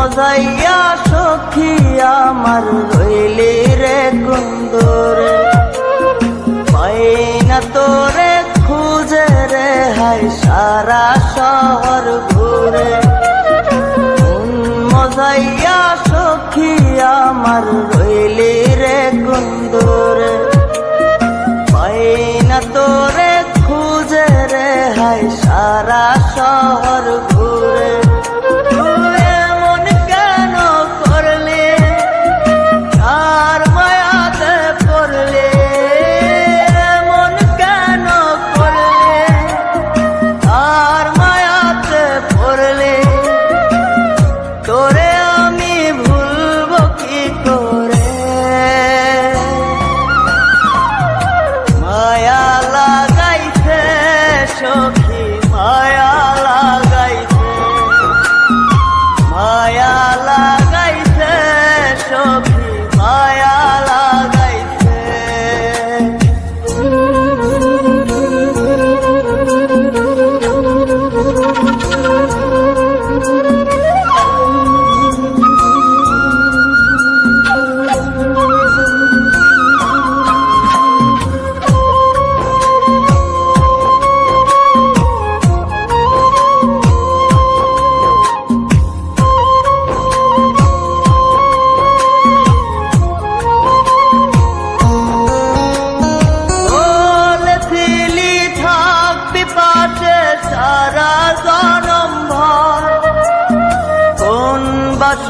সজাইয়া সখী আমার রইলি রে কুন্দর। পাই না তোরে খুঁজে রে হাই সারা শহর ঘুরে। মজাইয়া সখী আমার রইলি রে কুন্দর। পাই না তোরে খুঁজে রে হাই সারা শহর ঘুরে।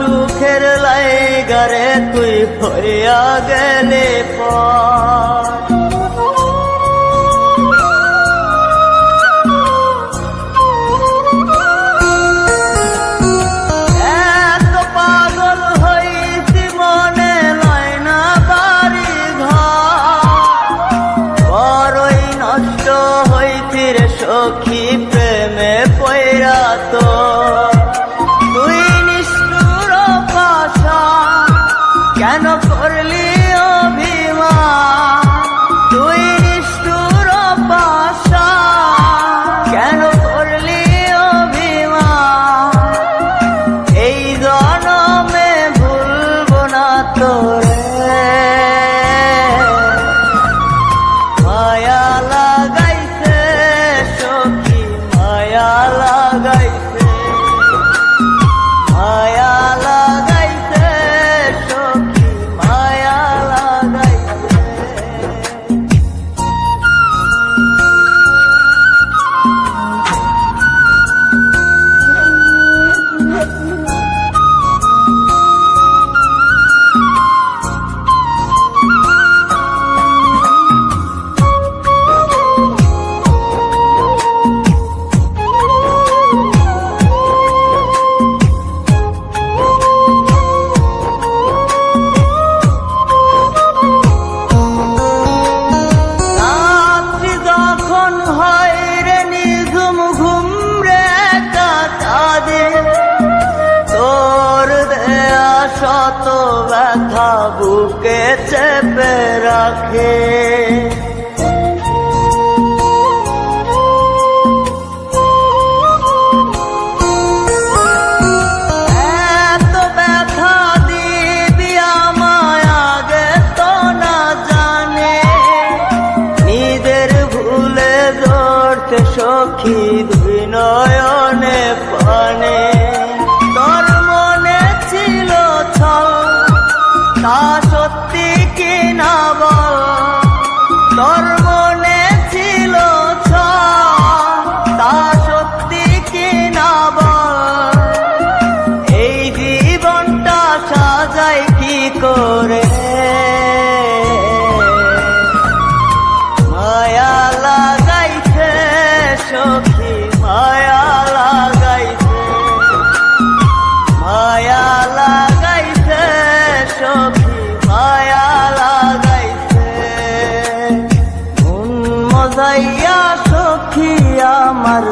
সুখের লাইগারে তুই হইয়া গেলে পা কত ব্যথা বুকে চেপে রাখে। তোর মনে ছিল তা সত্যি কিনা এই জীবনটা সাজাই কি করে? মায়া লাগাইছে সব সাইয়া সখী আমার